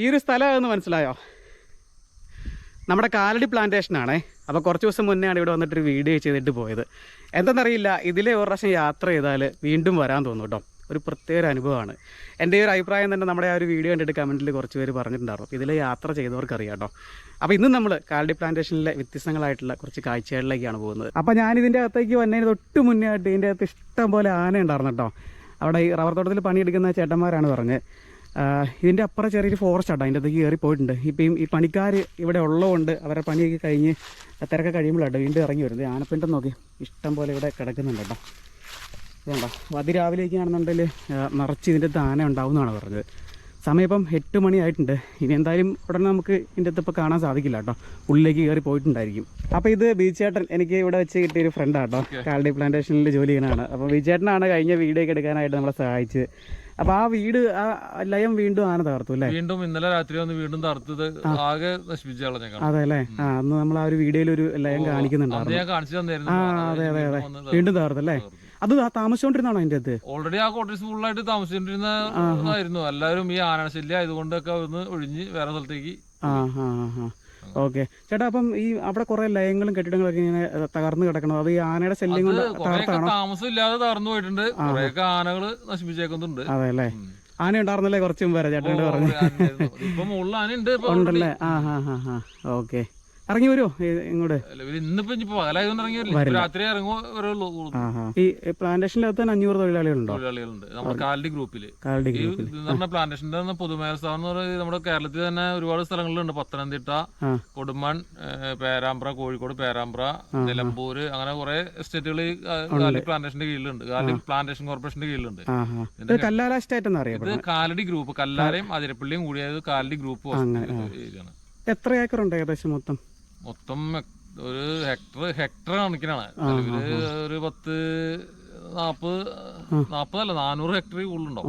ഈ ഒരു സ്ഥലമാണെന്ന് മനസ്സിലായോ? നമ്മുടെ കാലടി പ്ലാന്റേഷനാണേ അപ്പോൾ കുറച്ച് ദിവസം മുന്നെയാണ് ഇവിടെ വന്നിട്ടൊരു വീഡിയോ ചെയ്തിട്ട് പോയത്. എന്തെന്നറിയില്ല ഇതിലെ ഒരു പ്രാവശ്യം യാത്ര ചെയ്താൽ വീണ്ടും വരാൻ തോന്നും കേട്ടോ. ഒരു പ്രത്യേക അനുഭവമാണ്. എന്റെ ഒരു അഭിപ്രായം തന്നെ നമ്മുടെ ആ ഒരു വീഡിയോ കണ്ടിട്ട് കമന്റിൽ കുറച്ച് പേര് പറഞ്ഞിട്ടുണ്ടായിരുന്നു ഇതിലെ യാത്ര ചെയ്തവർക്ക് അറിയാം കേട്ടോ. അപ്പോൾ ഇന്ന് നമ്മൾ കാലടി പ്ലാന്റേഷനിലെ വ്യത്യസ്തങ്ങളായിട്ടുള്ള കുറച്ച് കാഴ്ചകളിലേക്കാണ് പോകുന്നത്. അപ്പോൾ ഞാൻ ഇതിന്റെ അകത്തേക്ക് വന്നതിന് തൊട്ട് മുന്നേ ആയിട്ട് ഇതിന്റെ അകത്ത് ഇഷ്ടം പോലെ ആന ഉണ്ടായിരുന്നു കേട്ടോ. അവിടെ ഈ റബ്ബർ തോട്ടത്തിൽ പണിയെടുക്കുന്ന ചേട്ടന്മാരാണ് പറഞ്ഞത്. ഇതിന്റെ അപ്പുറം ചെറിയൊരു ഫോറസ്റ്റ് ആട്ടോ അതിന്റെ അകത്തേക്ക് കയറി പോയിട്ടുണ്ട്. ഇപ്പം ഈ- പണിക്കാർ ഇവിടെ ഉള്ളതുകൊണ്ട് അവരുടെ പണിയൊക്കെ കഴിഞ്ഞ് തിരക്കെ കഴിയുമ്പോഴാട്ടോ വീണ്ടും ഇറങ്ങി വരുന്നത്. ആനപ്പിന്റെ നോക്കി ഇഷ്ടം പോലെ ഇവിടെ കിടക്കുന്നുണ്ട് കേട്ടോ. ഇതുണ്ടോ? അതിരാവിലേക്ക് ആണെന്നുണ്ടെങ്കിൽ നിറച്ച് ഇതിന്റെ ആന ഉണ്ടാവും എന്നാണ് പറഞ്ഞത്. സമയം ഇപ്പം എട്ട് മണിയായിട്ടുണ്ട് ഇനി എന്തായാലും ഉടനെ നമുക്ക് ഇതിന്റെ അടുത്ത് ഇപ്പോൾ കാണാൻ സാധിക്കില്ല കേട്ടോ. ഉള്ളിലേക്ക് കയറി പോയിട്ടുണ്ടായിരിക്കും. അപ്പോൾ ഇത് ബീച്ചേട്ടൻ എനിക്ക് ഇവിടെ വെച്ച് കിട്ടിയ ഒരു ഫ്രണ്ടാണ് കേട്ടോ. കാലടി പ്ലാന്റേഷനിൽ ജോലി ചെയ്യണതാണ് അപ്പോൾ ബീച്ചേട്ടനാണ് കഴിഞ്ഞ വീഡിയോ ഒക്കെ എടുക്കാനായിട്ട് നമ്മളെ സഹായിച്ചത്. അപ്പോൾ ആ വീട് ആ ലയം വീണ്ടും ആന തകർത്തു അല്ലേ? വീണ്ടും ഇന്നലെ രാത്രി വന്ന് വീണ്ടും തകർത്തത് ആകെ നശിപ്പിച്ച അതെ അല്ലേ? ആ അന്ന് നമ്മൾ ആ ഒരു വീഡിയോയിൽ ഒരു ലയം കാണിക്കുന്നുണ്ടായിരുന്നു. ആ അതെ അതെ അതെ. വീണ്ടും തകർത്തല്ലേ അത് താമസിച്ചോണ്ടിരുന്നാണോ അതിന്റെ അകത്ത്? ഓൾറെഡി ആ കോട്ടേഴ്സ് ഫുൾ ആയിട്ട് താമസിച്ചോണ്ടിരുന്നായിരുന്നു എല്ലാവരും ഈ ആനശല്യം ആയതുകൊണ്ടൊക്കെ ഒന്ന് ഒഴിഞ്ഞ് വേറെ സ്ഥലത്തേക്ക് ആ ആ ആ ഓക്കെ. ചേട്ടാ അപ്പം ഈ അവിടെ കുറെ ലയങ്ങളും കെട്ടിടങ്ങളൊക്കെ ഇങ്ങനെ തകർന്നു കിടക്കണം അത് ഈ ആനയുടെ ശല്യം കൊണ്ട് തകർത്താണോ? താമസം ഇല്ലാതെ തകർന്നു പോയിട്ടുണ്ട്. ആനകൾ നശിപ്പിച്ചേക്കുന്നുണ്ട്. അതെ അല്ലേ ആന ഉണ്ടായിരുന്നല്ലേ കുറച്ച് മുമ്പ് വരെ ചേട്ടനോട് പറഞ്ഞു ഇപ്പൊ മുകളിൽ ആന ഉണ്ട് ഉണ്ടല്ലേ? ആ ഹാ ഹാ ഹാ ഓക്കെ. ഇറങ്ങി വരുമോ ഇങ്ങോട്ട്. ഇന്നിപ്പോ പകലായതുകൊണ്ട് ഇറങ്ങി രാത്രി ഇറങ്ങുമോ ഈ പ്ലാന്റേഷനിലകത്ത് തന്നെ അഞ്ഞൂറ് തൊഴിലാളികളുണ്ടോ? തൊഴിലാളികളുണ്ട്. നമ്മുടെ കാലടി ഗ്രൂപ്പിൽ. കാലടി ഈ ഗ്രൂപ്പിൽ ഇത് പറഞ്ഞ പ്ലാന്റേഷന്റെ തന്നെ പൊതുമേഖല സ്ഥാപനം നമ്മുടെ കേരളത്തിൽ തന്നെ ഒരുപാട് സ്ഥലങ്ങളിലുണ്ട്. പത്തനംതിട്ട കൊടുമൺ പേരാമ്പ്ര കോഴിക്കോട് പേരാമ്പ്ര നിലമ്പൂര് അങ്ങനെ കുറെ എസ്റ്റേറ്റുകൾ പ്ലാന്റേഷന്റെ കീഴിലുണ്ട്. പ്ലാന്റേഷൻ കോർപ്പറേഷന്റെ കീഴിലുണ്ട്. കല്ലാല എസ്റ്റേറ്റ് ഇത് കാലടി ഗ്രൂപ്പ്. കല്ലാരയും അതിരപ്പള്ളിയും കൂടിയത് കാലടി ഗ്രൂപ്പ് എത്ര ഏക്കറുണ്ട് ഏകദേശം മൊത്തം? മൊത്തം ഒരു ഹെക്ടർ ഹെക്ടർ കണക്കിനാണ്. നിലവിൽ ഒരു പത്ത് നാപ്പത് നാപ്പതല്ല നാനൂറ് ഹെക്ടർ കൂടുതലുണ്ടാവും.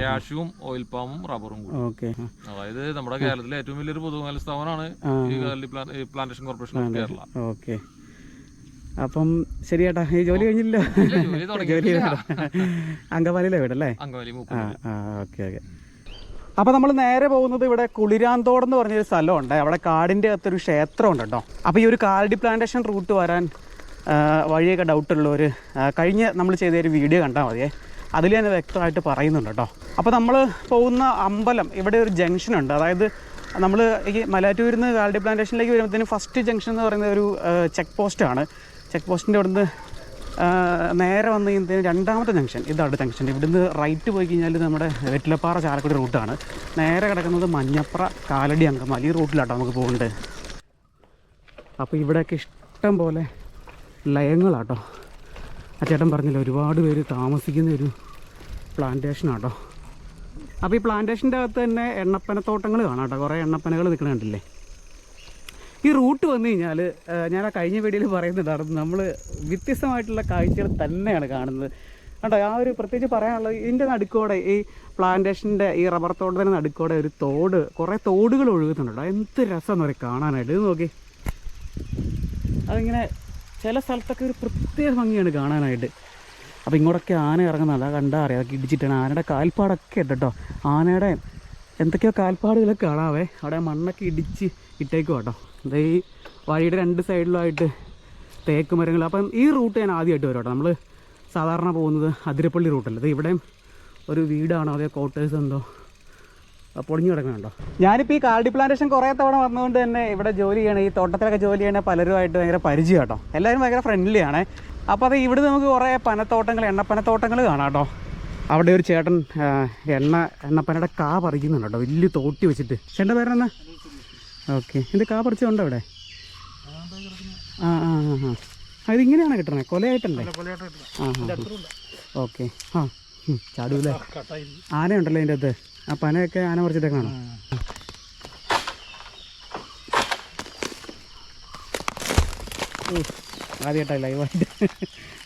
ക്യാഷും ഓയിൽ പാമും റബ്ബറും കൂടി. അതായത് നമ്മുടെ കേരളത്തിലെ ഏറ്റവും വലിയൊരു പൊതുമേല സ്ഥാപനമാണ് ഈ plantation corporation of Kerala. Okay. അപ്പം ശരി ചേട്ടാ ഈ ജോലി കഴിഞ്ഞില്ല ഇല്ല, ജോലി. അങ്കമാലിയിലെ വീടല്ലേ? അങ്കമാലി ആ ഓക്കെ ഓക്കെ. അപ്പോൾ നമ്മൾ നേരെ പോകുന്നത് ഇവിടെ കുളിരാന്തോട് എന്ന് പറഞ്ഞൊരു സ്ഥലമുണ്ട്. അവിടെ കാടിന്റെ അകത്തൊരു ക്ഷേത്രമുണ്ട് കേട്ടോ. അപ്പോൾ ഈ ഒരു കാലടി പ്ലാന്റേഷൻ റൂട്ട് വരാൻ വഴിയൊക്കെ ഡൗട്ടുള്ളവർ കഴിഞ്ഞ നമ്മൾ ചെയ്ത ഒരു വീഡിയോ കണ്ടാൽ മതിയേ. അതിൽ തന്നെ വ്യക്തമായിട്ട് പറയുന്നുണ്ട് കേട്ടോ. അപ്പോൾ നമ്മൾ പോകുന്ന അമ്പലം ഇവിടെ ഒരു ജംഗ്ഷൻ ഉണ്ട്. അതായത് നമ്മൾ ഈ മലാറ്റൂരിൽ നിന്ന് കാലടി പ്ലാന്റേഷനിലേക്ക് വരുമ്പോഴത്തേനും ഫസ്റ്റ് ജംഗ്ഷൻ എന്ന് പറയുന്ന ഒരു ചെക്ക് പോസ്റ്റാണ് ചെക്ക് പോസ്റ്റിന്റെ അവിടുന്ന് നേരെ വന്ന് കഴിഞ്ഞാൽ രണ്ടാമത്തെ ജംഗ്ഷൻ ഇതാണ് ജംഗ്ഷൻ. ഇവിടുന്ന് റൈറ്റ് പോയി കഴിഞ്ഞാൽ നമ്മുടെ വെറ്റിലപ്പാറ ചാലക്കുടി റൂട്ടാണ് നേരെ കിടക്കുന്നത് മഞ്ഞപ്ര കാലടി അങ്കമാലി ഈ റൂട്ടിലാട്ടോ നമുക്ക് പോകേണ്ടത് അപ്പോൾ ഇവിടെയൊക്കെ ഇഷ്ടം പോലെ ലയങ്ങളാട്ടോ. ആ ചേട്ടൻ പറഞ്ഞില്ല ഒരുപാട് പേര് താമസിക്കുന്ന ഒരു പ്ലാന്റേഷനാട്ടോ അപ്പോൾ ഈ പ്ലാന്റേഷന്റെ അകത്ത് തന്നെ എണ്ണപ്പനത്തോട്ടങ്ങൾ കാണാം കേട്ടോ കുറേ എണ്ണപ്പനകൾ നിൽക്കണ കണ്ടില്ലേ? ഈ റൂട്ട് വന്നു കഴിഞ്ഞാൽ ഞാൻ ആ കഴിഞ്ഞ വീഡിയോയിൽ പറയുന്നുണ്ടായിരുന്നു നമ്മൾ വ്യത്യസ്തമായിട്ടുള്ള കാഴ്ചകൾ തന്നെയാണ് കാണുന്നത്. കേട്ടോ ആ ഒരു പ്രത്യേകിച്ച് പറയാനുള്ളത് ഇതിന്റെ നടുക്കോടെ ഈ പ്ലാന്റേഷന്റെ ഈ റബ്ബർ തോട്ടത്തിന്റെ നടുക്കോടെ ഒരു തോട് കുറേ തോടുകൾ ഒഴുകുന്നുണ്ട് എന്ത് രസമെന്ന് പറയും കാണാനായിട്ട്. ഇത് നോക്കി. അതിങ്ങനെ ചില സ്ഥലത്തൊക്കെ ഒരു പ്രത്യേക ഭംഗിയാണ് കാണാനായിട്ട്. അപ്പോൾ ഇങ്ങോട്ടൊക്കെ ആന ഇറങ്ങുന്നതല്ല കണ്ടാൽ അറിയാം. അതൊക്കെ ഇടിച്ചിട്ടാണ്. ആനയുടെ കാൽപ്പാടൊക്കെ ഉണ്ട് കേട്ടോ. ആനയുടെ എന്തൊക്കെയോ കാൽപ്പാടുകളൊക്കെ കാണാവേ. അവിടെ മണ്ണൊക്കെ ഇടിച്ച് ഇട്ടേക്കും കേട്ടോ. ഈ വഴിയുടെ രണ്ട് സൈഡിലായിട്ട് തേക്ക് മരങ്ങൾ. അപ്പം ഈ റൂട്ട് ഞാൻ ആദ്യമായിട്ട് വരും കേട്ടോ. നമ്മൾ സാധാരണ പോകുന്നത് അതിരപ്പള്ളി റൂട്ടല്ല. ഇത് ഇവിടെയും ഒരു വീടാണോ? അതേ ക്വാർട്ടേഴ്സ് എന്തോ? പൊളിഞ്ഞു കിടക്കുന്നുണ്ടോ? ഞാനിപ്പോൾ ഈ കാർഡി പ്ലാന്റേഷൻ കുറേ തവണ വന്നുകൊണ്ട് തന്നെ ഇവിടെ ജോലി ചെയ്യണേ ഈ തോട്ടത്തിലൊക്കെ ജോലി ചെയ്യണ പലരുമായിട്ട് ഭയങ്കര പരിചയം കേട്ടോ എല്ലാവരും ഭയങ്കര ഫ്രണ്ട്ലി ആണ്. അപ്പോൾ അത് ഇവിടെ നമുക്ക് കുറേ പനത്തോട്ടങ്ങൾ എണ്ണപ്പനത്തോട്ടങ്ങൾ കാണാം കേട്ടോ. അവിടെ ഒരു ചേട്ടൻ എണ്ണ എണ്ണപ്പനയുടെ കാ പറിക്കുന്നുണ്ട് കേട്ടോ. വലിയ തോട്ടി വെച്ചിട്ട്. ചേട്ടന്റെ പേരെന്നാ? ഓക്കെ. ഇത് കാ പറിച്ചുണ്ടോ അവിടെ? ആ ആ ആ ആ. ആ ഇതിങ്ങനെയാണ് കിട്ടണേ? കൊലയായിട്ടല്ലേ? ആ ആ ഓക്കെ. ആ ചാടൂലേ ആനയുണ്ടല്ലോ അതിന്റെ അകത്ത്. ആ പനയൊക്കെ ആന പറിച്ചിട്ടേക്കാണോ ആദ്യമായിട്ടാ ലൈവായിട്ട്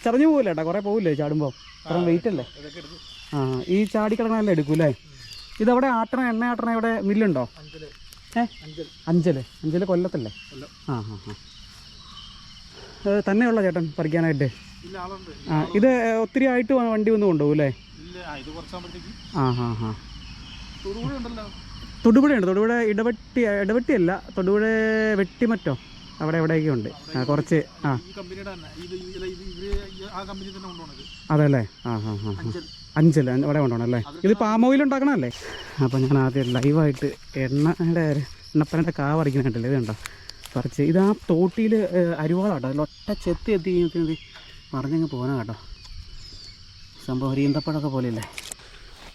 ചതഞ്ഞു പോകില്ല കേട്ടോ കുറേ പോകില്ലേ ചാടുമ്പോൾ അത്ര വെയിറ്റ് അല്ലേ? ആ ഈ ചാടി കിടക്കണല്ലേ എടുക്കൂലേ ഇതവിടെ ആട്ടണ എണ്ണ ആട്ടണ ഇവിടെ മില്ലുണ്ടോ? അഞ്ചൽ. അഞ്ചൽ. കൊല്ലത്തല്ലേ? ആ ആ ആ. തന്നെയുള്ള ചേട്ടൻ പറിക്കാനായിട്ട്? ആ ഇത് ഒത്തിരി ആയിട്ട് വണ്ടി വന്ന് കൊണ്ടുപോകും അല്ലേ? ആ ഹാ ഹാ തൊടുപുഴയുണ്ട്. തൊടുപുഴ ഇടവെട്ടി ഇടവെട്ടിയല്ല തൊടുപുഴ വെട്ടിമറ്റോ അവിടെ എവിടെയൊക്കെ ഉണ്ട്. കുറച്ച് ആ. അതെ അല്ലേ ആ കമ്പനി തന്നെ കൊണ്ടുപോണത്. അതല്ലേ ഇവിടെ ആ ആ ആ. അഞ്ചൽ അഞ്ച് അവിടെ കൊണ്ടുപോകണം അല്ലേ? ഇത് പാം ഓയിൽ ഉണ്ടാക്കണമല്ലേ അപ്പോൾ ഞാൻ ആദ്യം ലൈവായിട്ട് എണ്ണയുടെ എണ്ണപ്പനയുടെ കാ പറിക്കുന്ന കണ്ടല്ലേ? ഇത് കണ്ടോ? പറിച്ച് ഇത് ആ തോട്ടിയിൽ അരുവാളാട്ടോ. അതിൽ ഒറ്റ ചെത്തി എത്തി കഴിഞ്ഞാൽ മറിഞ്ഞങ്ങ് പോകാനാ കേട്ടോ. സംഭവം ഒരു ഈന്തപ്പഴമൊക്കെ പോലെയല്ലേ?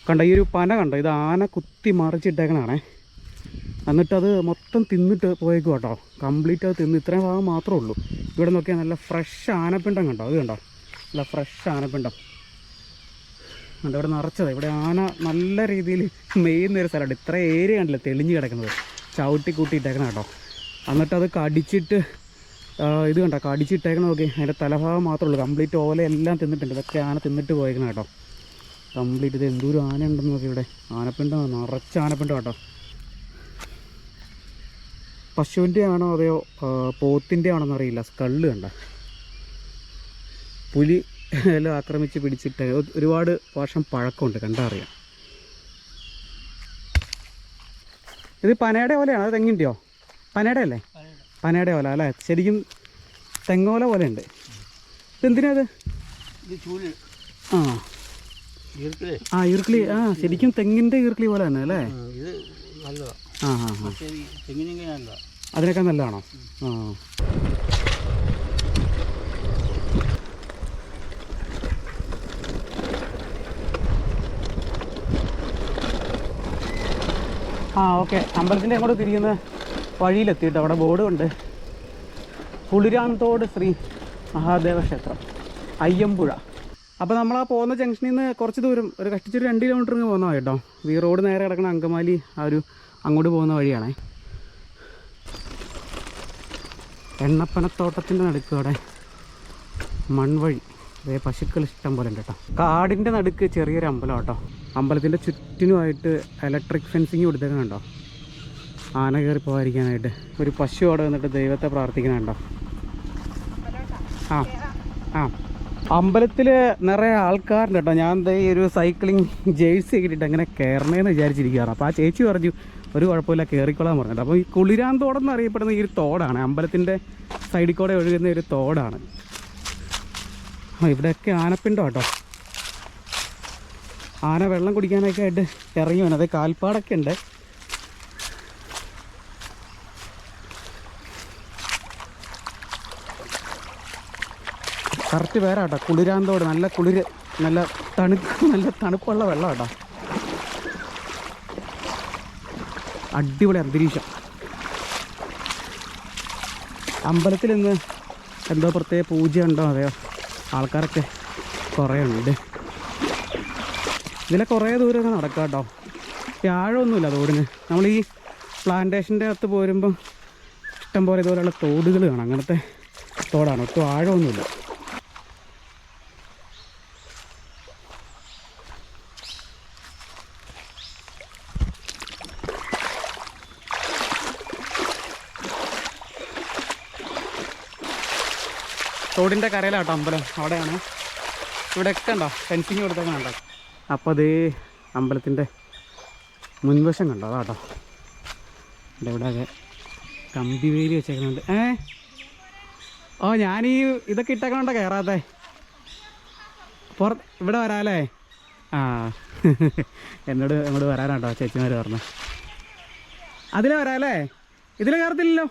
കണ്ടോ ഈ ഒരു പന കണ്ടോ? ഇത് ആന കുത്തി മറിച്ചിട്ടേക്കണാണേ എന്നിട്ടത് മൊത്തം തിന്നിട്ട് പോയേക്കും കേട്ടോ. കംപ്ലീറ്റ് അത് തിന്ന്. ഇത്രയും ഭാഗം മാത്രമേ ഉള്ളൂ. ഇവിടെ നോക്കിയാൽ നല്ല ഫ്രഷ് ആനപ്പിണ്ടം കണ്ടോ? അത് കണ്ടോ? നല്ല ഫ്രഷ് ആനപ്പിണ്ടം. ഉണ്ട് ഇവിടെ നിറച്ചത്. ഇവിടെ ആന നല്ല രീതിയിൽ മെയ്യുന്ന ഒരു സ്ഥലമുണ്ട്. ഇത്ര ഏരിയ കണ്ടില്ല തെളിഞ്ഞ് കിടക്കുന്നത്. ചവിട്ടി കൂട്ടിയിട്ടേക്കണം കേട്ടോ എന്നിട്ട് അത് കടിച്ചിട്ട് ഇത് കണ്ടോ കടിച്ചിട്ടേക്കണം നോക്കി. അതിന്റെ തലഭാഗം മാത്രമേ ഉള്ളൂ. കംപ്ലീറ്റ് ഓല എല്ലാം തിന്നിട്ടുണ്ട്. ഇതൊക്കെ ആന തിന്നിട്ട് പോയേക്കണം കേട്ടോ. കംപ്ലീറ്റ് ഇത് എന്തോരം ആന ഉണ്ടെന്ന് നോക്കി ഇവിടെ. ആനപ്പിണ്ടം? നിറച്ച ആനപ്പിണ്ട കേട്ടോ. പശുവിന്റെ ആണോ അതെയോ പോത്തിന്റെ ആണോ എന്നറിയില്ല സ്കള്ള് കണ്ട. പുലി എല്ലാം ആക്രമിച്ച് പിടിച്ചിട്ട് ഒരുപാട് വർഷം പഴക്കമുണ്ട് കണ്ടറിയാം. ഇത് പനയുടെ ഓലയാണ്? അത് തെങ്ങിന്റെയോ പനയുടെ അല്ലേ? പനയുടെ ഓല അല്ലേ? ശരിക്കും തെങ്ങോല പോലെ ഉണ്ട് ഇതെന്തിനാ അത് ആ. ആ ഈർക്കിളി. ആ ശരിക്കും തെങ്ങിന്റെ ഈർക്കിളി പോലെ തന്നെ അല്ലേ? ആ ആ അതിനൊക്കെ നല്ലതാണോ? ആ. ആ ഓക്കെ. അമ്പലത്തിന്റെ അങ്ങോട്ട് തിരിയുന്ന വഴിയിലെത്തിയിട്ട് അവിടെ ബോർഡ് ഉണ്ട് പുളിരാന്തോട് ശ്രീ മഹാദേവ ക്ഷേത്രം അയ്യമ്പുഴ. അപ്പോൾ നമ്മൾ ആ പോകുന്ന ജംഗ്ഷനിൽ നിന്ന് കുറച്ച് ദൂരം ഒരു കഷ്ടിച്ചൊരു രണ്ട് കിലോമീറ്റർ ഇങ്ങ് പോകുന്ന കേട്ടോ. ഈ റോഡ് നേരെ കിടക്കുന്ന അങ്കമാലി ആ ഒരു അങ്ങോട്ട് പോകുന്ന വഴിയാണേ. എണ്ണപ്പനത്തോട്ടത്തിന്റെ നടുക്ക് അവിടെ മൺവഴി അതേ പശുക്കൾ ഇഷ്ടം പോലെ ഉണ്ട് കേട്ടോ. കാടിന്റെ നടുക്ക് ചെറിയൊരു അമ്പലം കേട്ടോ. അമ്പലത്തിന്റെ ചുറ്റിനുമായിട്ട് ഇലക്ട്രിക് ഫെൻസിങ് കൊടുത്തേക്കുന്നുണ്ടോ ആന കയറി പോകാതിരിക്കാനായിട്ട്. ഒരു പശു അവിടെ വന്നിട്ട് ദൈവത്തെ പ്രാർത്ഥിക്കുന്നുണ്ടോ? ആ ആ. അമ്പലത്തിൽ നിറയെ ആൾക്കാരുണ്ട് കേട്ടോ. ഞാൻ എന്താ ഒരു സൈക്ലിംഗ് ജേഴ്സി കിട്ടിയിട്ട് അങ്ങനെ കയറണേന്ന് വിചാരിച്ചിരിക്കുകയാണ്. അപ്പോൾ ആ ചേച്ചി പറഞ്ഞു ഒരു കുഴപ്പമില്ല കയറിക്കോളാൻ പറഞ്ഞിട്ട്. അപ്പോൾ ഈ കുളിരാൻ തോടെന്ന് അറിയപ്പെടുന്ന ഈ ഒരു തോടാണ്. അമ്പലത്തിന്റെ സൈഡിൽ കൂടെ ഒഴുകുന്ന ഒരു തോടാണ്. ഇവിടെയൊക്കെ ആനപ്പിണ്ടോ കേട്ടോ? ആന വെള്ളം കുടിക്കാനൊക്കെ ആയിട്ട് ഇറങ്ങി വന്നത് കാൽപ്പാടൊക്കെ ഉണ്ട്. കറക്റ്റ് പേരാ കേട്ടോ. കുളിരാന്തോട് നല്ല കുളിര് നല്ല തണുപ്പ് നല്ല തണുപ്പുള്ള വെള്ളം കേട്ടോ. അടിപൊളി അന്തരീക്ഷം. അമ്പലത്തിൽ ഇന്ന് എന്തോ പ്രത്യേക പൂജ ഉണ്ടോ അതെയോ ആൾക്കാരൊക്കെ കുറേ ഉണ്ട്. ഇതിലെ കുറേ ദൂരമൊക്കെ നടക്കാം കേട്ടോ ഈ ആഴമൊന്നുമില്ല തോടിന്. നമ്മൾ ഈ പ്ലാന്റേഷന്റെ അകത്ത് പോരുമ്പം ഇഷ്ടം പോലെ ഇതുപോലെയുള്ള തോടുകൾ കാണാം. അങ്ങനത്തെ തോടാണ്. ഒട്ടും ആഴമൊന്നുമില്ല. തോടിന്റെ കരയിലാട്ടോ അമ്പലം. അവിടെയാണ്. ഇവിടെയൊക്കെ ഉണ്ടോ? ഫെൻസിങ് കൊടുത്തൊക്കെ ഉണ്ടോ? അപ്പോൾ അത് അമ്പലത്തിന്റെ മുൻവശം കണ്ടോ? അതാട്ടോ. ഇവിടെ ഇവിടെയൊക്കെ കമ്പി വേലി വെച്ചേക്കുന്നുണ്ട്. ഏ? ഓ ഞാനീ ഇതൊക്കെ ഇട്ടേക്കണോ കയറാത്തെ? പുറ ഇവിടെ വരാല്ലേ? ആ. എന്നോട് അങ്ങോട്ട് വരാനാട്ടോ ചേച്ചിമാർ പറഞ്ഞു അതിലെ വരാല്ലേ? ഇതിലെ കയറത്തില്ലല്ലോ.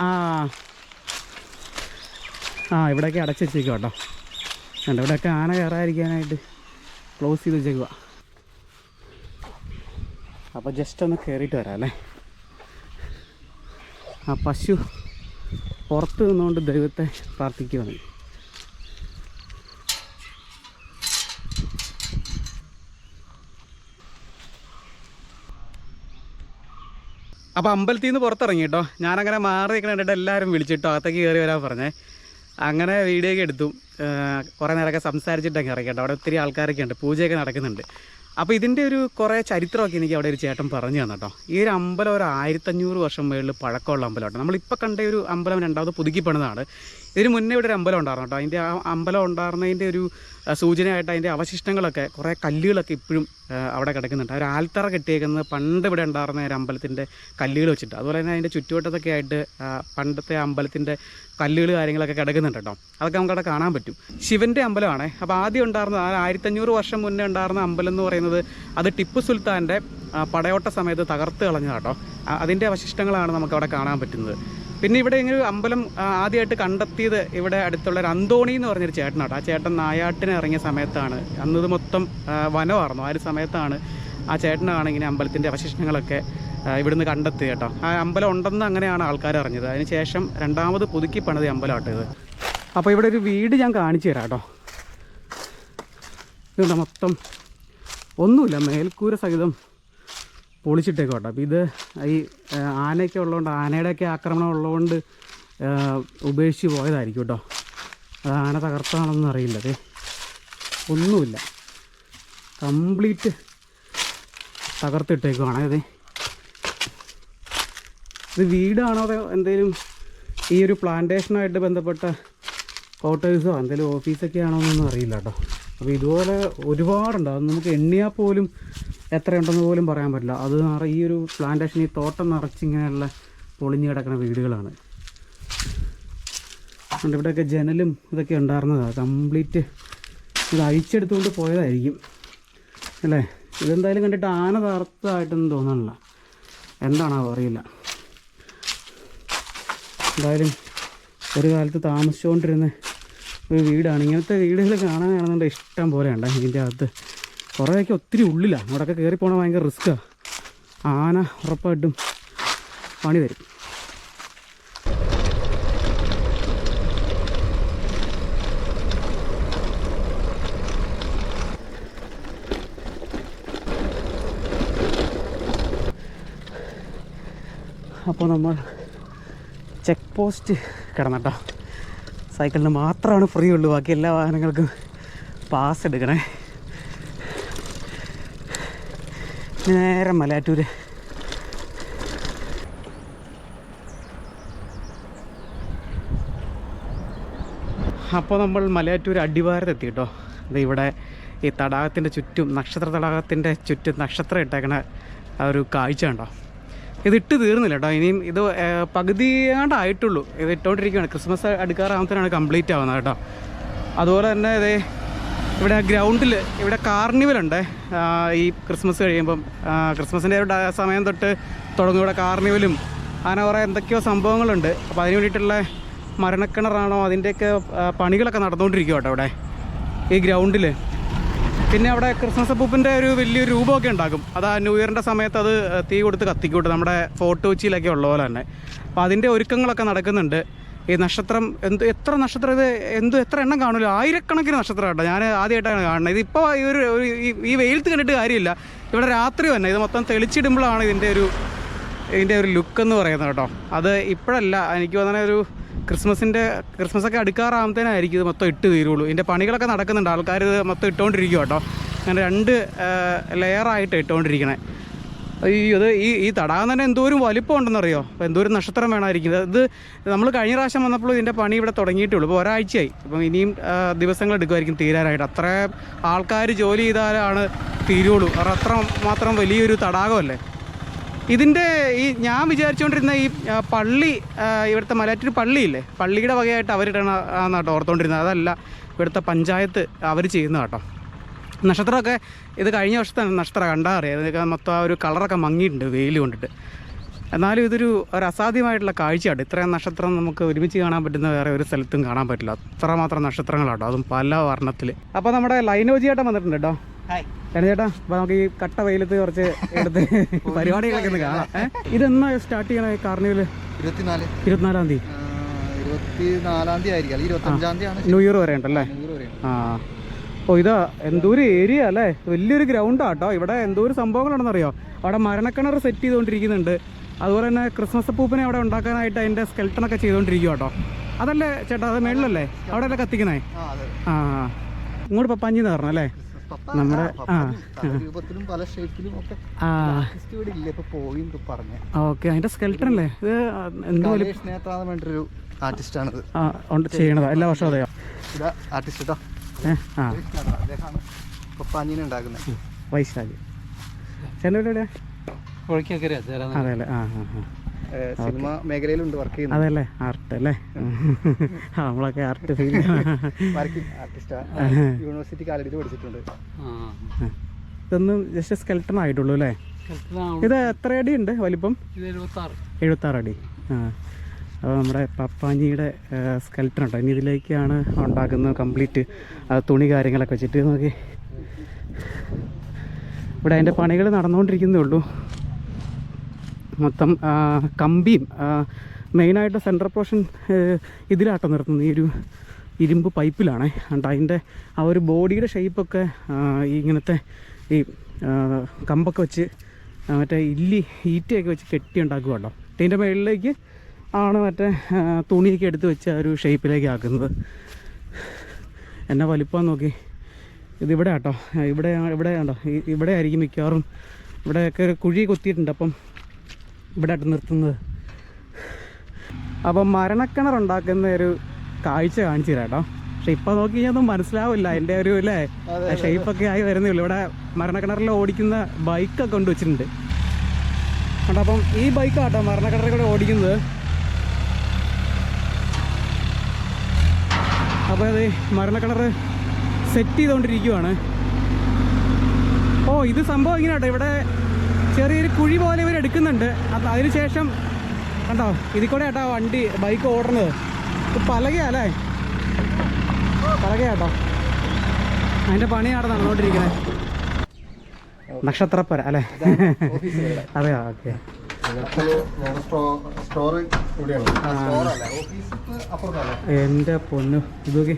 ആ. ആ ഇവിടെയൊക്കെ അടച്ചു വെച്ചേക്കോട്ടോ കേട്ടോ കണ്ടോ ഇവിടെയൊക്കെ ആന കയറാതിരിക്കാനായിട്ട് ക്ലോസ് ചെയ്ത് വെച്ചേക്കുക അപ്പോൾ ജസ്റ്റ് ഒന്ന് കയറിയിട്ട് വരാം അല്ലേ? ആ പശു പുറത്ത് നിന്നുകൊണ്ട് ദൈവത്തെ പ്രാർത്ഥിക്കുവാണ്. അപ്പോൾ അമ്പലത്തിൽ നിന്ന് പുറത്തിറങ്ങി കേട്ടോ. ഞാനങ്ങനെ മാറി കണ്ടിട്ട് എല്ലാവരും വിളിച്ചിട്ടോ അകത്തേക്ക് കയറി വരാൻ പറഞ്ഞേ. അങ്ങനെ വീഡിയോ ഒക്കെ എടുത്തു. കുറേ നേരമൊക്കെ സംസാരിച്ചിട്ടൊക്കെ ഇറങ്ങിയിട്ട് അവിടെ ഒത്തിരി ആൾക്കാരൊക്കെ ഉണ്ട്. പൂജയൊക്കെ നടക്കുന്നുണ്ട്. അപ്പോൾ ഇതിന്റെ ഒരു കുറേ ചരിത്രമൊക്കെ എനിക്ക് അവിടെ ഒരു ചേട്ടൻ പറഞ്ഞു തന്നെ കേട്ടോ. ഈ ഒരു അമ്പലം ഒരു ആയിരത്തഞ്ഞൂറ് വർഷം മുകളിൽ പഴക്കമുള്ള അമ്പലം കേട്ടോ നമ്മളിപ്പോൾ കണ്ട ഒരു അമ്പലം രണ്ടാമത് പുതുക്കി പണിതാണ് ഇതിന് മുന്നേ ഇവിടെ ഒരു അമ്പലം ഉണ്ടായിരുന്നു കേട്ടോ. അതിന്റെ ആ അമ്പലം ഉണ്ടായിരുന്നതിന്റെ ഒരു സൂചനയായിട്ട് അതിന്റെ അവശിഷ്ടങ്ങളൊക്കെ കുറേ കല്ലുകളൊക്കെ ഇപ്പോഴും അവിടെ കിടക്കുന്നുണ്ട്. ഒരു ആൽത്തറ കെട്ടിയേക്കുന്നത് പണ്ട് ഇവിടെ ഉണ്ടായിരുന്ന ഒരു അമ്പലത്തിന്റെ കല്ലുകൾ വെച്ചിട്ട്. അതുപോലെ തന്നെ അതിന്റെ ചുറ്റുവട്ടത്തൊക്കെ ആയിട്ട് പണ്ടത്തെ അമ്പലത്തിന്റെ കല്ലുകൾ കാര്യങ്ങളൊക്കെ കിടക്കുന്നുണ്ട് കേട്ടോ. അതൊക്കെ നമുക്കവിടെ കാണാൻ പറ്റും. ശിവന്റെ അമ്പലമാണ്. അപ്പോൾ ആദ്യം ഉണ്ടായിരുന്ന ആയിരത്തഞ്ഞൂറ് വർഷം മുന്നേ ഉണ്ടായിരുന്ന അമ്പലം എന്ന് പറയുന്നത് അത് ടിപ്പു സുൽത്താന്റെ പടയോട്ട സമയത്ത് തകർത്ത് കളഞ്ഞതാട്ടോ അതിന്റെ അവശിഷ്ടങ്ങളാണ് നമുക്കവിടെ കാണാൻ പറ്റുന്നത്. പിന്നെ ഇവിടെ ഇങ്ങനെ ഒരു അമ്പലം ആദ്യമായിട്ട് കണ്ടെത്തിയത് ഇവിടെ അടുത്തുള്ള ഒരു അന്തോണി എന്ന് പറഞ്ഞൊരു ചേട്ടനാട്ടോ. ആ ചേട്ടൻ നായാട്ടിന് ഇറങ്ങിയ സമയത്താണ്. അന്ന് ഇത് മൊത്തം വനമായിരുന്നു. ആ ഒരു സമയത്താണ് ആ ചേട്ടനാണ് ഇങ്ങനെ അമ്പലത്തിന്റെ അവശിഷ്ടങ്ങളൊക്കെ ഇവിടുന്ന് കണ്ടെത്തി കേട്ടോ. ആ അമ്പലം ഉണ്ടെന്ന് അങ്ങനെയാണ് ആൾക്കാർ അറിഞ്ഞത്. അതിന് ശേഷം രണ്ടാമത് പുതുക്കി പണിത് അമ്പലമാട്ടോ ഇത്. അപ്പോൾ ഇവിടെ ഒരു വീട് ഞാൻ കാണിച്ചു തരാം കേട്ടോ. ഇതുകൊണ്ട് മൊത്തം ഒന്നുമില്ല മേൽക്കൂര സഹിതം പൊളിച്ചിട്ടേക്കും അപ്പം അപ്പോൾ ഇത് ഈ ആനയൊക്കെ ഉള്ളതുകൊണ്ട് ആനയുടെയൊക്കെ ആക്രമണം ഉള്ളതുകൊണ്ട് ഉപേക്ഷിച്ച് പോയതായിരിക്കും കേട്ടോ അത് ആന തകർത്താണെന്ന് അറിയില്ല. അതെ ഒന്നുമില്ല. കംപ്ലീറ്റ് തകർത്തിട്ടേക്കുവാണ്. അതെ ഇത് വീടാണോ അതോ എന്തെങ്കിലും ഈ ഒരു പ്ലാന്റേഷനായിട്ട് ബന്ധപ്പെട്ട ക്വാർട്ടേഴ്സോ എന്തെങ്കിലും ഓഫീസൊക്കെ ആണോ എന്നൊന്നും അറിയില്ല കേട്ടോ അപ്പോൾ ഇതുപോലെ ഒരുപാടുണ്ട്. അത് നമുക്ക് എണ്ണിയാൽ പോലും എത്രയുണ്ടെന്ന് പോലും പറയാൻ പറ്റില്ല. അത് ഈ ഒരു പ്ലാന്റേഷൻ ഈ തോട്ടം നിറച്ചിങ്ങനെയുള്ള പൊളിഞ്ഞു കിടക്കുന്ന വീടുകളാണ്. അതുകൊണ്ട് ഇവിടെയൊക്കെ ജനലും ഇതൊക്കെ ഉണ്ടായിരുന്നതാണ് കംപ്ലീറ്റ് ഇത് അഴിച്ചെടുത്തുകൊണ്ട് പോയതായിരിക്കും. അല്ലേ? ഇതെന്തായാലും കണ്ടിട്ട് ആന തകർത്തതായിട്ടൊന്നും തോന്നണില്ല. എന്താണോ അറിയില്ല. എന്തായാലും ഒരു കാലത്ത് താമസിച്ചുകൊണ്ടിരുന്ന ഒരു വീടാണ്. ഇങ്ങനത്തെ വീടുകൾ കാണാനാണെന്നുണ്ട് ഇഷ്ടം പോലെ ഉണ്ട് ഇതിന്റെ അകത്ത്. കുറേയൊക്കെ ഒത്തിരി ഉള്ളിലാണ് അവിടെയൊക്കെ പോകണ ഭയങ്കര റിസ്ക്കാണ് ആന ഉറപ്പായിട്ടും പണി വരും അപ്പോൾ നമ്മൾ ചെക്ക് പോസ്റ്റ് കിടന്നട്ടോ. സൈക്കിളിന് മാത്രമാണ് ഫ്രീ ഉള്ളൂ. ബാക്കി എല്ലാ വാഹനങ്ങൾക്കും പാസ് എടുക്കണേ. നേരെ മലയാറ്റൂര്. അപ്പോൾ നമ്മൾ മലയാറ്റൂർ അടിവാരത്തെത്തി കേട്ടോ അത് ഇവിടെ ഈ തടാകത്തിന്റെ ചുറ്റും നക്ഷത്ര തടാകത്തിന്റെ ചുറ്റും നക്ഷത്രം ഇട്ടേക്കണ ആ ഒരു കാഴ്ച ഉണ്ടോ ഇത് ഇട്ട് തീർന്നില്ല കേട്ടോ ഇനിയും ഇത് പകുതിയാണ്ടായിട്ടുള്ളൂ. ഇത് ഇട്ടുകൊണ്ടിരിക്കുകയാണ് ക്രിസ്മസ് അടുക്കാറാകുമ്പോഴത്തേനാണ് കംപ്ലീറ്റ് ആവുന്നത് കേട്ടോ അതുപോലെ തന്നെ ഇത് ഇവിടെ ഗ്രൗണ്ടിൽ ഇവിടെ കാർണിവൽ ഉണ്ട് ഈ ക്രിസ്മസ് കഴിയുമ്പം ക്രിസ്മസിന്റെ ഒരു സമയം തൊട്ട് തുടങ്ങും ഇവിടെ കാർണിവലും. അങ്ങനെ കുറേ എന്തൊക്കെയോ സംഭവങ്ങളുണ്ട്. അപ്പോൾ അതിന് വേണ്ടിയിട്ടുള്ള മരണക്കിണറാണോ അതിന്റെയൊക്കെ പണികളൊക്കെ നടന്നുകൊണ്ടിരിക്കും കേട്ടോ ഇവിടെ. ഈ ഗ്രൗണ്ടിൽ പിന്നെ അവിടെ ക്രിസ്മസ് അപ്പൂപ്പിന്റെ ഒരു വലിയൊരു രൂപമൊക്കെ ഉണ്ടാക്കും അത് ആ ന്യൂ ഇയറിന്റെ സമയത്ത് അത് തീ കൊടുത്ത് കത്തിക്കൂട്ട്. നമ്മുടെ ഫോർട്ട് കൊച്ചിയിലൊക്കെ ഉള്ള പോലെ തന്നെ. അപ്പോൾ അതിന്റെ ഒരുക്കങ്ങളൊക്കെ നടക്കുന്നുണ്ട്. ഈ നക്ഷത്രം എന്ത് എത്ര നക്ഷത്രം ഇത് എന്ത് എത്ര എണ്ണം കാണില്ല ആയിരക്കണക്കിന് നക്ഷത്രം കേട്ടോ. ഞാൻ ആദ്യമായിട്ടാണ് കാണുന്നത്. ഇതിപ്പോൾ ഈ ഒരു ഈ- വെയിലത്ത് കണ്ടിട്ട് കാര്യമില്ല. ഇവിടെ രാത്രി തന്നെ ഇത് മൊത്തം തെളിച്ചിടുമ്പോഴാണ് ഇതിന്റെ ഒരു ഇതിന്റെ ഒരു ലുക്ക് എന്ന് പറയുന്നത് കേട്ടോ. അത് ഇപ്പോഴല്ല എനിക്ക് തോന്നുന്ന ഒരു ക്രിസ്മസിന്റെ ക്രിസ്മസൊക്കെ അടുക്കാറാകുമ്പോഴത്തേനായിരിക്കും ഇത് മൊത്തം ഇട്ട് തീരുള്ളൂ. ഇതിന്റെ പണികളൊക്കെ നടക്കുന്നുണ്ട്. ആൾക്കാർ ഇത് മൊത്തം ഇട്ടുകൊണ്ടിരിക്കും കേട്ടോ. അങ്ങനെ രണ്ട് ലെയറായിട്ട് ഇട്ടുകൊണ്ടിരിക്കണേ അയ്യോ ഇത് ഈ ഈ തടാകം തന്നെ എന്തോരം വലിപ്പം ഉണ്ടെന്നറിയോ അപ്പോൾ എന്തോരം നക്ഷത്രം വേണമായിരിക്കും. ഇത് നമ്മൾ കഴിഞ്ഞ പ്രാവശ്യം വന്നപ്പോൾ ഇതിന്റെ പണി ഇവിടെ തുടങ്ങിയിട്ടുള്ളൂ. ഇപ്പോൾ ഒരാഴ്ചയായി. അപ്പം ഇനിയും ദിവസങ്ങൾ എടുക്കുമായിരിക്കും തീരാനായിട്ട്. അത്ര ആൾക്കാർ ജോലി ചെയ്താലാണ് തീരുള്ളൂ. അത്ര മാത്രം വലിയൊരു തടാകമല്ലേ? ഇതിന്റെ ഈ ഞാൻ വിചാരിച്ചുകൊണ്ടിരുന്ന ഈ പള്ളി ഇവിടുത്തെ മലയാറ്റൂർ പള്ളിയില്ലേ? പള്ളിയുടെ വകയായിട്ട് അവരിടണ എന്നാട്ടോ ഓർത്തുകൊണ്ടിരുന്നത് അതല്ല ഇവിടുത്തെ പഞ്ചായത്ത് അവർ ചെയ്യുന്ന കേട്ടോ നക്ഷത്രമൊക്കെ ഇത് കഴിഞ്ഞ വർഷത്തെ നക്ഷത്രം ഇതൊക്കെ മൊത്തം ആ ഒരു കളറൊക്കെ മങ്ങിയിട്ടുണ്ട് വെയിൽ കൊണ്ടിട്ട്. എന്നാലും ഇതൊരു ഒരു അസാധ്യമായിട്ടുള്ള കാഴ്ചയാണ്. ഇത്രയും നക്ഷത്രം നമുക്ക് ഒരുമിച്ച് കാണാൻ പറ്റുന്ന വേറെ ഒരു സ്ഥലത്തും കാണാൻ പറ്റില്ല. അത്രമാത്രം നക്ഷത്രങ്ങളാട്ടോ അതും പല വർണത്തിൽ അപ്പോൾ നമ്മുടെ ലൈനോജിയായിട്ട് വന്നിട്ടുണ്ട് കേട്ടോ ചേട്ടാ ചേട്ടാ അപ്പോൾ നമുക്ക് ഈ കട്ട വെയിലത്ത് കുറച്ച് എടുത്ത് പരിപാടികളൊക്കെ ഒന്ന് കാണാം? ഇതെന്നാ സ്റ്റാർട്ട് ചെയ്യണേ കാർണിവൽ ഇരുപത്തിനാല്. ഇരുപത്തിനാലാം തീയതി. ഇരുപത്തിനാലാം തീയതി ആയിരിക്കും. അല്ലെങ്കിൽ ഇരുപത്തഞ്ചാം തീയതിയാണ് ന്യൂ ഇയർ വരെ ഉണ്ടല്ലേ? ആ ഓ ഇതാ എന്തോരം ഏരിയ അല്ലേ? വലിയൊരു ഗ്രൗണ്ടാ കേട്ടോ ഇവിടെ എന്തോരം സംഭവങ്ങളാണെന്നറിയോ അവിടെ മരണക്കിണർ സെറ്റ് ചെയ്തുകൊണ്ടിരിക്കുന്നുണ്ട് അതുപോലെ തന്നെ ക്രിസ്മസ് പൂപ്പിനെ അവിടെ ഉണ്ടാക്കാനായിട്ട് അതിന്റെ സ്കെൽട്ടനൊക്കെ ചെയ്തുകൊണ്ടിരിക്കും കേട്ടോ അതല്ലേ ചേട്ടാ അത് മേളിലല്ലേ? അവിടെ അല്ലേ കത്തിക്കണേ? ആ ഇങ്ങോട്ട് പപ്പാഞ്ചിന്ന് പറഞ്ഞല്ലേ? നമ്മുടെ രൂപത്തിലും പല ഷേപ്പിലും ഒക്കെ ആ. ആർട്ടിസ്റ്റ് ഇവിടെ ഇല്ല? ഇപ്പൊ പോയി പറഞ്ഞു. ഓക്കെ അതിന്റെ സ്കെൽട്ടൺ അല്ലേ? ഇത് എന്ത് വലിയ കലേഷ് നേത്രാന്ന് പറഞ്ഞിട്ടൊരു ആർട്ടിസ്റ്റ് ആണിത്. ആ ഉണ്ട് ചെയ്യണതാ. എല്ലാ വർഷവും അതെയോ? ഇതാ ആർട്ടിസ്റ്റ് വൈശാഖ് ചേട്ടൻ എവിടെയാ പുഴയ്ക്കക്കര അതെ അല്ലേ? ആ ആ ആ. സിനിമ മേഖലയിലുണ്ട് വർക്ക് ചെയ്യുന്നത്. അതല്ലേ? ആർട്ട് അല്ലേ? നമ്മളൊക്കെ ആർട്ട് ഫീൽ വർക്കിംഗ് ആർട്ടിസ്റ്റാ യൂണിവേഴ്സിറ്റി കാലടിയിൽ പഠിച്ചിട്ടുണ്ട്. ഇതൊന്നും ജസ്റ്റ് സ്കെൽട്ടൺ ആയിട്ടുള്ളൂ അല്ലേ? ഇത് എത്ര അടി ഉണ്ട് വലിപ്പം? ഇത് എഴുപത്തി ആറ് എഴുപത്താറ് അടി. ആ. അപ്പോൾ നമ്മുടെ പപ്പാഞ്ഞിയുടെ സ്കെൽട്ടൺ ഉണ്ടോ? ഇനി ഇതിലേക്കാണ് ഉണ്ടാക്കുന്നത് കംപ്ലീറ്റ് തുണി കാര്യങ്ങളൊക്കെ വെച്ചിട്ട് നോക്കി. ഇവിടെ അതിന്റെ പണികൾ നടന്നുകൊണ്ടിരിക്കുന്നേ ഉള്ളൂ. മൊത്തം കമ്പിയും മെയിനായിട്ട് സെൻട്രൽ പോർഷൻ ഇതിലാട്ടം നിർത്തുന്നത് ഈ ഒരു ഇരുമ്പ് പൈപ്പിലാണ്. അണ്ട് അതിന്റെ ആ ഒരു ബോഡിയുടെ ഷേപ്പൊക്കെ ഇങ്ങനത്തെ ഈ കമ്പൊക്കെ വെച്ച് മറ്റേ ഇല്ലി ഈറ്റയൊക്കെ വെച്ച് കെട്ടി ഉണ്ടാക്കുക കേട്ടോ ഇതിന്റെ മുകളിലേക്ക് ആണ് മറ്റേ തുണിയൊക്കെ എടുത്ത് വെച്ച് ആ ഒരു ഷേപ്പിലേക്ക് ആക്കുന്നത്. എന്നെ വലിപ്പം നോക്കി. ഇതിവിടെ ആട്ടോ ഇവിടെ ഇവിടെ ആണ്ടോ ഇവിടെ ആയിരിക്കും മിക്കവാറും. ഇവിടെയൊക്കെ കുഴി കൊത്തിയിട്ടുണ്ട് അപ്പം ഇവിടെ ആയിട്ട് നിർത്തുന്നത്. അപ്പം മരണക്കിണർ ഉണ്ടാക്കുന്ന ഒരു കാഴ്ച കാണിച്ചു തരാം കേട്ടോ. പക്ഷെ ഇപ്പം നോക്കി കഴിഞ്ഞാൽ ഒന്നും മനസ്സിലാവില്ല എന്റെ ഒരു അല്ലേ ഷേപ്പൊക്കെ ആയി വരുന്നേ ഉള്ളൂ. ഇവിടെ മരണക്കിണറിൽ ഓടിക്കുന്ന ബൈക്കൊക്കെ കൊണ്ട് വെച്ചിട്ടുണ്ട്. അപ്പം ഈ ബൈക്കാട്ടോ മരണക്കിണറിൽ കൂടെ ഓടിക്കുന്നത്. അപ്പോൾ അത് മരണക്കിണർ സെറ്റ് ചെയ്തുകൊണ്ടിരിക്കുവാണ്. ഓ ഇത് സംഭവം ഇങ്ങനെ കേട്ടോ ഇവിടെ ചെറിയൊരു കുഴി പോലെ ഇവർ എടുക്കുന്നുണ്ട്. അതിനുശേഷം അതിന് കണ്ടോ ഇതിൽ കൂടെ ആട്ടോ വണ്ടി ബൈക്ക് ഓടുന്നത്. പലകയല്ലേ പലകയാട്ടോ. അതിന്റെ പണിയാണ് നടന്നുകൊണ്ടിരിക്കുന്നത് നക്ഷത്രപ്പര അല്ലേ? അതെയോ ഓക്കെ എന്റെ പൊന്നു ഇതൊക്കെ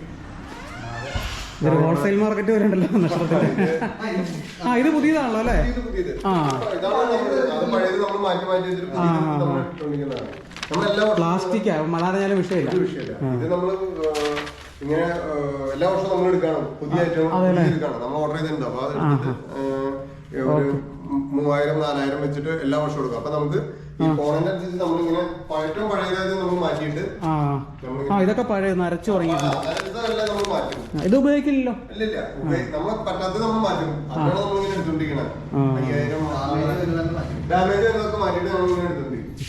ഇതൊരു ഹോൾസെയിൽ മാർക്കറ്റ് വരെ ഉണ്ടല്ലോ നക്ഷത്രത്തിൽ. ആ ഇത് പുതിയതാണല്ലോ അല്ലേ? ആ. പ്ലാസ്റ്റിക് ഞാൻ വിഷയമില്ല. ഇത് നമ്മൾ ഇങ്ങനെ എല്ലാ വർഷവും നമ്മൾ എടുക്കണം പുതിയ ഐറ്റം? എടുക്കണം നമ്മൾ ഓർഡർ ചെയ്തിട്ടുണ്ട്. അപ്പൊ മൂവായിരം നാലായിരം വെച്ചിട്ട് എല്ലാ വർഷവും എടുക്കും. അപ്പൊ നമുക്ക് ആ. ഇതൊക്കെ പഴയ നരച്ചു തുടങ്ങിയിട്ടുണ്ട് നമ്മൾ മാറ്റും. ഇത് ഉപയോഗിക്കില്ലല്ലോ.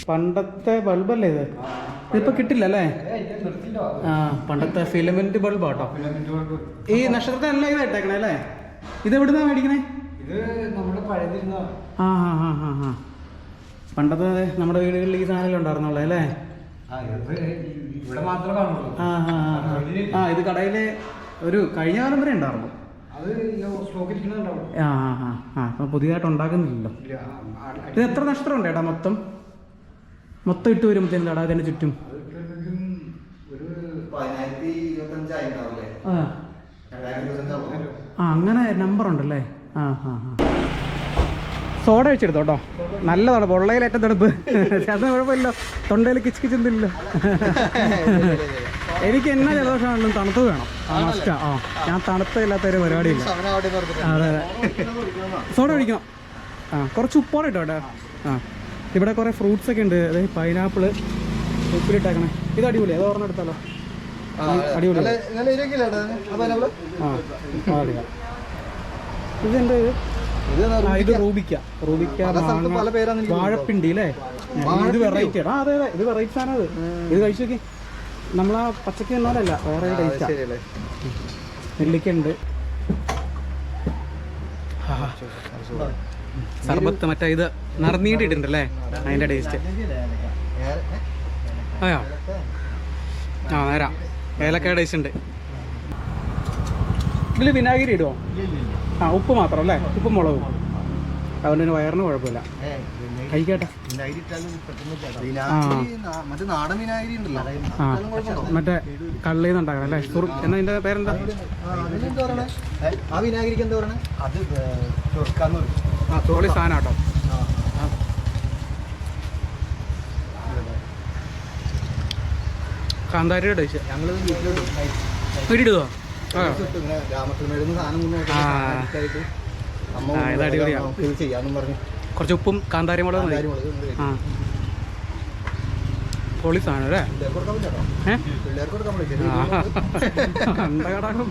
പണ്ടത്തെ ബൾബല്ലേ ഇത്? ഇതിപ്പോ കിട്ടില്ല അല്ലേ? ആ പണ്ടത്തെ ഫിലമെന്റ് ബൾബ് ആട്ടോ ഈ നക്ഷത്രത്തെ അല്ല ഇത് ഇട്ടേക്കണേ അല്ലേ? ഇത് എവിടുന്നാ മേടിക്കണേ? ഇത് നമ്മുടെ പഴയതിരുന്ന ആ ആ ആ ആ ആ. പണ്ടത്തെ നമ്മുടെ വീടുകളിൽ ഈ സാധനം ഉണ്ടായിരുന്നുള്ളൂ അല്ലേ? ആ ഇത് കടയിലെ ഒരു കഴിഞ്ഞ കാലം വരെ ഉണ്ടായിരുന്നു. ആ ആ ആ ആ. അപ്പം പുതിയതായിട്ട് ഉണ്ടാക്കുന്നില്ലല്ലോ. ഇത് എത്ര നക്ഷത്രം ഉണ്ട് ഏട്ടാ മൊത്തം? മൊത്തം ഇട്ട് വരുമ്പോഴത്തേനും അതിന്റെ ചുറ്റും. ആ. അങ്ങനെ നമ്പർ ഉണ്ടല്ലേ? ആ ആ ആ. സോഡ വെച്ചെടുത്തോ കേട്ടോ. നല്ലതാണ് പൊള്ളയിലേറ്റം തണുപ്പ്. ചേട്ടന് കുഴപ്പമില്ല. തൊണ്ടയിൽ കിച്ച് ഇല്ല എനിക്ക് എന്നാ ജലദോഷമാണെങ്കിലും തണുത്ത് വേണം. ആ മസ്റ്റാ ആ. ഞാൻ തണുത്തില്ലാത്ത ഒരു പരിപാടിയില്ല. അതെ അതെ. സോഡ കഴിക്കണം ആ കുറച്ച് ഉപ്പോടെ ഇട്ടോ കേട്ടോ ആ ഇവിടെ കുറേ ഫ്രൂട്ട്സ് ഒക്കെ ഉണ്ട്. അതായത് പൈനാപ്പിൾ ഉപ്പിലിട്ടേക്കണേ. ഇത് അടിപൊളി അത് ഓർമ്മ എടുത്താലോ? അടിപൊളി ആ ആ, അടിപൊളി ഇതെന്താ ഇത്? ഇത് റൂബിക്ക? റൂബിക്ക. വാഴപ്പിണ്ടി അല്ലേ? ഇത് വെറൈറ്റി ആ അതെ അതെ. ഇത് വെറൈറ്റി ആണ് അത് ഇത് കഴിച്ചു നോക്കി. നമ്മളാ പച്ചക്ക് തിന്നാലല്ല വേറെ ടേസ്റ്റാ നെല്ലിക്ക ഉണ്ട് സർബത്ത് മറ്റേ ഇത് നടന്നീട്ടിട്ടുണ്ടല്ലേ അതിന്റെ ടേസ്റ്റ്. അതെയോ? ആ നേരാ. ഏലക്ക ടേസ്റ്റ് ഉണ്ട്. ഇതിൽ വിനാഗിരി ഇടുമോ ആ ഉപ്പ് മാത്രം അല്ലേ ഉപ്പും മുളകും. അതുകൊണ്ട് തന്നെ വയറിന് കുഴപ്പമില്ല. കഴിക്കട്ടെ. ആ. മറ്റേ കള്ളിയിൽ നിന്ന് ഉണ്ടാക്കണം അല്ലേ? സുറു എന്നാ ഇതിന്റെ പേരെന്താ? ആ വിനാഗിരിക്ക് എന്താ പറയണേ? അത് ചൊറുക്കാന്ന് ആ തോളി സാധനം കേട്ടോ. കാന്താരിയുടെ ഞങ്ങൾ വീട്ടിലിടും. വീടിടുവോ കിട്ടും ഇങ്ങനെ ഗ്രാമത്തിൽ മേടുന്ന സാധനം കൊണ്ട് നോക്കി അമ്മ ആ, ഇത് അടിപൊളിയാ. നമുക്ക് ഇത് ചെയ്യാന്നും പറഞ്ഞു. കുറച്ച് ഉപ്പും കാന്താരി മുളകും മതി കാര്യമുള്ളത് ആ. പൊളി സാധനം അല്ലേ? പിള്ളേർക്ക് കൊടുക്കാൻ പറ്റില്ല ഏ? പിള്ളേർക്ക് കൊടുക്കാൻ പറ്റില്ല. എന്താ കടാകം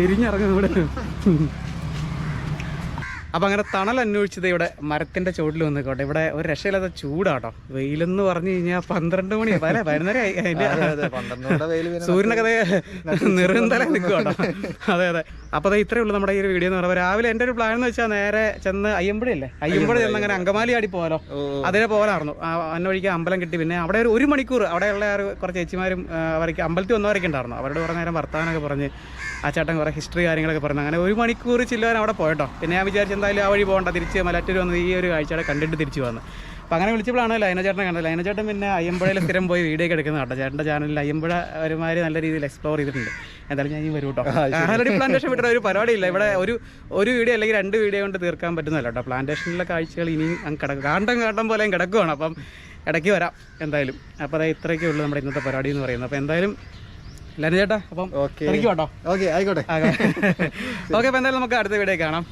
എരിഞ്ഞിറങ്ങും ഇവിടെ. അപ്പം അങ്ങനെ തണൽ അന്വേഷിച്ചത് ഇവിടെ മരത്തിന്റെ ചുവട്ടിൽ വന്നിക്കോട്ടെ. ഇവിടെ ഒരു രക്ഷയില്ലാത്ത ചൂടാട്ടോ. വെയിലെന്ന് പറഞ്ഞു കഴിഞ്ഞാൽ പന്ത്രണ്ട് മണി അല്ലേ? പതിനൊന്നര സൂര്യനൊക്കെ അതേ നിറന്തല നിൽക്കും അതെ അതെ. അപ്പോൾ അത് ഇത്രയേ ഉള്ളൂ നമ്മുടെ ഈ ഒരു വീഡിയോ എന്ന് പറയുമ്പോൾ രാവിലെ എന്റെ ഒരു പ്ലാൻ എന്ന് വെച്ചാൽ നേരെ ചെന്ന് അയ്യമ്പുഴയല്ലേ? അയ്യമ്പുഴ ചെന്ന് അങ്ങനെ അങ്കമാലി ആടി പോകാലോ അതിനെ പോകാനായിരുന്നു അന്ന വഴിക്ക് അമ്പലം കിട്ടി. പിന്നെ അവിടെ ഒരു ഒരു മണിക്കൂർ അവിടെയുള്ള കുറച്ച് ചേച്ചിമാരും അവർക്ക് അമ്പലത്തിൽ വന്നവരൊക്കെ ഉണ്ടായിരുന്നു. അവരോട് കുറേ നേരം വർത്താനൊക്കെ പറഞ്ഞ് ആ ചേട്ടൻ കുറേ ഹിസ്റ്ററി കാര്യങ്ങളൊക്കെ പറഞ്ഞു അങ്ങനെ ഒരു മണിക്കൂർ ചില്ലുവാൻ അവിടെ പോയിട്ടോ. പിന്നെ ഞാൻ വിചാരിച്ചു എന്തായാലും ആ വഴി പോകണ്ട. തിരിച്ച് മലറ്റൂർ വന്ന് ഈ ഒരു കാഴ്ചയുടെ കണ്ടിട്ട് തിരിച്ചു വന്ന്. അപ്പോൾ അങ്ങനെ വിളിച്ചപ്പോഴാണ് ലൈന ചേട്ടനെ കണ്ടത്. ലൈന ചേട്ടൻ പിന്നെ അയ്യമ്പുഴയിൽ സ്ഥിരം പോയി വീഡിയോ ഒക്കെ എടുക്കുന്ന കേട്ടോ. ചേട്ടന്റെ ചാനലിൽ അയ്യമ്പുഴ ഒരുമാതിരി നല്ല രീതിയിൽ എക്സ്പ്ലോർ ചെയ്തിട്ടുണ്ട്. എന്തായാലും ഞാൻ ഈ വരും കേട്ടോ. കാലടി പ്ലാന്റേഷൻ വിട്ട ഒരു പരിപാടിയില്ല. ഇവിടെ ഒരു ഒരു വീഡിയോ അല്ലെങ്കിൽ രണ്ട് വീഡിയോ കൊണ്ട് തീർക്കാൻ പറ്റുന്നതല്ല കേട്ടോ. പ്ലാന്റേഷനിലെ കാഴ്ചകൾ ഇനിയും അങ്ങ് കിടക്കും. കാണ്ടം കാണ്ടം പോലെ അങ്ങ് കിടക്കുവാണ്. അപ്പം ഇടയ്ക്ക് വരാം എന്തായാലും. അപ്പോൾ അതായത് ഇത്രയൊക്കെ ഉള്ളൂ നമ്മുടെ ഇന്നത്തെ പരിപാടി എന്ന് പറയുന്നത്. അപ്പോൾ എന്തായാലും ലൈന ചേട്ടാ അപ്പം ഓക്കെ. കേട്ടോ ഓക്കെ ആയിക്കോട്ടെ. ഓക്കെ അപ്പോൾ എന്തായാലും നമുക്ക് അടുത്ത വീഡിയോ കാണാം.